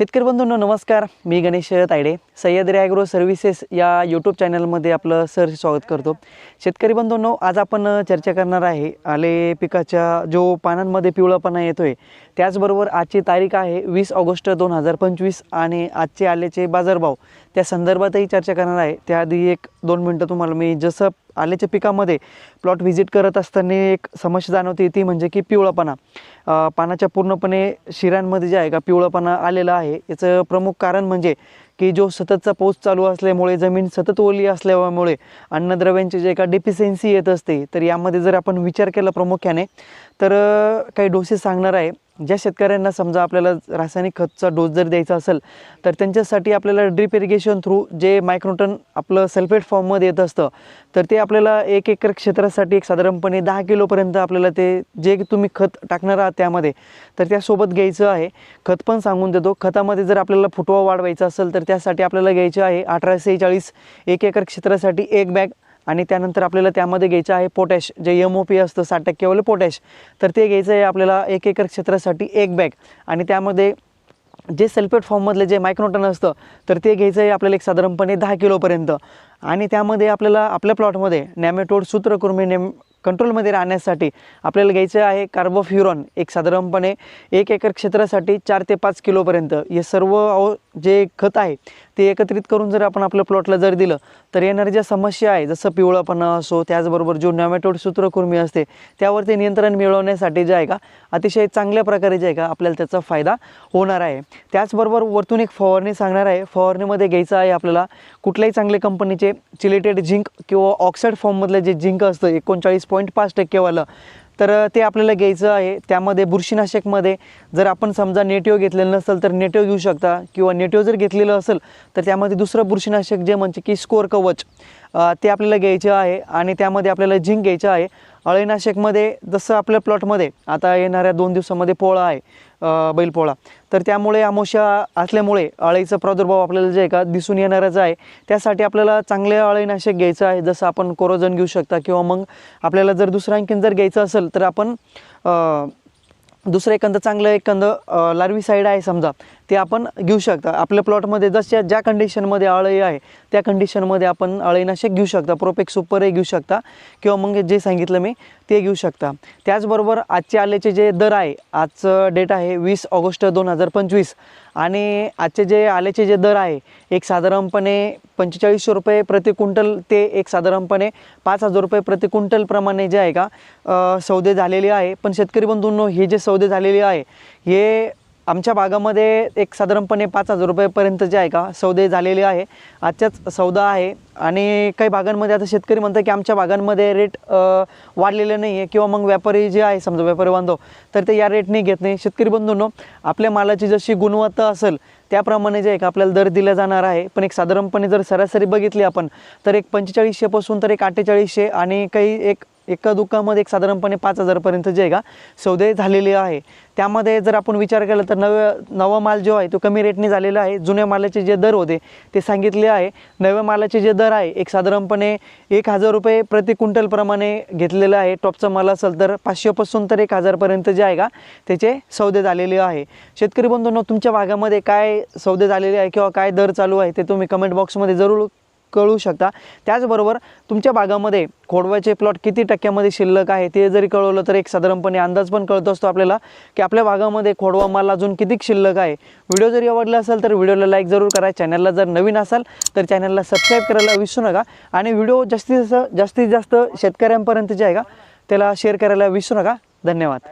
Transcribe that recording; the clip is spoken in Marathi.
शेतकरी बंधूंनो नमस्कार. मी गणेश तायडे सह्याद्री ॲग्रो सर्व्हिसेस या यूट्यूब चॅनलमध्ये आपलं सर स्वागत करतो. शेतकरी बंधूंनो आज आपण चर्चा करणार आहे. आले पिकाच्या जो पानांमध्ये पिवळापणा येतो आहे त्याचबरोबर आजची तारीख आहे वीस ऑगस्ट दोन हजार पंचवीस आणि आजचे आल्याचे बाजारभाव. त्या संदर्भातही चर्चा करणार आहे. त्याआधी एक दोन मिनटं तुम्हाला मी जसं आल्याच्या पिकामध्ये प्लॉट व्हिजिट करत असताना एक समस्या जाणवते ती म्हणजे की पिवळापणा. पानाच्या पूर्णपणे शिरांमध्ये जे आहे का पिवळंपणा आलेला आहे. याचं प्रमुख कारण म्हणजे की जो सततचा पाऊस चालू असल्यामुळे जमीन सतत ओली असल्यामुळे अन्नद्रव्यांची जे का डेफिशियन्सी येत असते तर यामध्ये जर आपण विचार केला प्रामुख्याने तर काही डोसेस सांगणार आहे. ज्या शेतकऱ्यांना समजा आपल्याला रासायनिक खतचा डोस जर द्यायचा असेल तर त्यांच्यासाठी आपल्याला ड्रीप इरिगेशन थ्रू जे मायक्रोटन आपलं सल्फेट फॉर्ममध्ये येत असतं तर ते आपल्याला एक एकर क्षेत्रासाठी एक साधारणपणे दहा किलोपर्यंत आपल्याला ते जे तुम्ही खत टाकणार आहात त्यामध्ये तर त्यासोबत घ्यायचं आहे. खत पण सांगून देतो खतामध्ये जर आपल्याला फुटवा वाढवायचा असेल तर त्यासाठी आपल्याला घ्यायचं आहे अठराशे चाळीस एक एकर क्षेत्रासाठी एक बॅग आणि त्यानंतर आपल्याला त्यामध्ये घ्यायचं आहे पोटॅश जे एम ओ पी असतं साठ टक्केवालं पोटॅश. तर ते घ्यायचं आहे आपल्याला एक एकर क्षेत्रासाठी एक बॅग. आणि त्यामध्ये जे सल्फेट फॉर्ममधले जे मायक्रोटन असतं तर ते घ्यायचं आहे आपल्याला एक साधारणपणे दहा किलोपर्यंत. आणि त्यामध्ये आपल्याला आपल्या प्लॉटमध्ये नॅमेटोड सूत्रकुर्मी नेम कंट्रोलमध्ये राहण्यासाठी आपल्याला घ्यायचं आहे कार्बोफ्युरॉन. एक साधारणपणे एक एकर क्षेत्रासाठी चार ते पाच किलोपर्यंत. हे सर्व जे खत आहे ते एकत्रित करून जर आपण आपल्या प्लॉटला जर दिलं तर येणाऱ्या ज्या समस्या आहे जसं पिवळापणा असो त्याचबरोबर जो नॅमॅटोड सूत्रकृमी असते त्यावरती नियंत्रण मिळवण्यासाठी जे आहे का अतिशय चांगल्या प्रकारे जे आहे का आपल्याला त्याचा फायदा होणार आहे. त्याचबरोबर वरतून एक फवारणी सांगणार आहे. फवारणीमध्ये घ्यायचं आहे आपल्याला कुठल्याही चांगल्या कंपनीचे चिलेटेड झिंक किंवा ऑक्साईड फॉर्ममधलं जे झिंक असतं एकोणचाळीस पॉईंट पाच टक्केवालं तर ते आपल्याला घ्यायचं आहे. त्यामध्ये बुरशीनाशकमध्ये जर आपण समजा नेटिओ घेतलेलं नसेल तर नेटिओ घेऊ शकता किंवा नेटिओ जर घेतलेलं असेल तर त्यामध्ये दुसरं बुरशीनाशक जे म्हणजे की स्कोर कवच ते आपल्याला घ्यायचं आहे आणि त्यामध्ये आपल्याला झिंक घ्यायचं आहे. अळीनाशकमध्ये जसं आपल्या प्लॉटमध्ये आता येणाऱ्या दोन दिवसामध्ये पोळा आहे बैलपोळा तर त्यामुळे आमोशा असल्यामुळे अळीचा प्रादुर्भाव आपल्याला जे आहे का दिसून येणारच आहे. त्यासाठी आपल्याला चांगले अळीनाशक घ्यायचं आहे जसं आपण कोरोजन घेऊ शकता किंवा मग आपल्याला जर दुसरं आणखीन जर घ्यायचं असेल तर आपण दुसरं एखादं चांगलं एखादं लार्वी साईड आहे समजा ते आपण घेऊ शकता. आपल्या प्लॉटमध्ये जशा ज्या कंडिशनमध्ये अळई आहे त्या कंडिशनमध्ये आपण अळईनाशक घेऊ शकता. प्रोपेक सुपरही घेऊ शकता. किंवा मग जे सांगितलं मी ते घेऊ शकता. त्याचबरोबर आजचे आल्याचे जे दर आहे आजचं डेट आहे वीस ऑगस्ट दोन हजार पंचवीस. आणि आजचे जे आल्याचे जे दर आहे एक साधारणपणे पंचेचाळीसशे रुपये प्रति क्विंटल ते एक साधारणपणे पाच हजार रुपये प्रति क्विंटलप्रमाणे जे आहे का सौदे झालेले आहे. पण शेतकरी बंधूंनो हे जे सौदे झालेले आहे हे आमच्या भागामध्ये एक साधारणपणे पाच हजार रुपयेपर्यंत जे आहे का सौदे झालेले आहे. आजच्याच सौदा आहे. आणि काही भागांमध्ये आता शेतकरी म्हणतात की आमच्या भागांमध्ये रेट वाढलेले नाही आहे किंवा मग व्यापारी जे आहे समजा व्यापारी बांधव तर ते या रेटने घेत नाही. शेतकरी बंधूंनो आपल्या मालाची जशी गुणवत्ता असेल त्याप्रमाणे जे आहे का आपल्याला दर दिला जाणार आहे. पण एक साधारणपणे जर सरासरी बघितली आपण तर एक पंचेचाळीसशेपासून तर एक अठ्ठेचाळीसशे आणि काही एक एका दुकानामध्ये एक साधारणपणे पाच हजारपर्यंत जे आहे का सौदे झालेले आहे. त्यामध्ये जर आपण विचार केला तर नव्या नवा माल जो आहे तो कमी रेटने झालेला आहे. जुन्या मालाचे जे दर होते ते सांगितले आहे. नव्या मालाचे जे दर आहे एक साधारणपणे एक हजार रुपये प्रति क्विंटलप्रमाणे घेतलेलं आहे. टॉपचा माल असेल तर पाचशेपासून तर एक हजारपर्यंत जे आहे का त्याचे सौदे झालेले आहे. शेतकरी बंधूंनो तुमच्या भागामध्ये काय सौदे झालेले आहे किंवा काय दर चालू आहे ते तुम्ही कमेंट बॉक्समध्ये जरूर कळू शकता. त्याचबरोबर तुमच्या भागामध्ये खोडव्याचे प्लॉट किती टक्क्यामध्ये शिल्लक आहे ते जरी कळवलं तर एक साधारणपणे अंदाज पण कळत असतो आपल्याला की आपल्या भागामध्ये खोडवा माल अजून किती शिल्लक आहे. व्हिडिओ जरी आवडला असेल तर व्हिडिओला लाईक जरूर करा. चॅनलला जर नवीन असाल तर चॅनलला सबस्क्राईब करायला विसरू नका. आणि व्हिडिओ जास्तीत जास्त जास्तीत जास्त शेतकऱ्यांपर्यंत जे आहे का? त्याला शेअर करायला विसरू नका. धन्यवाद.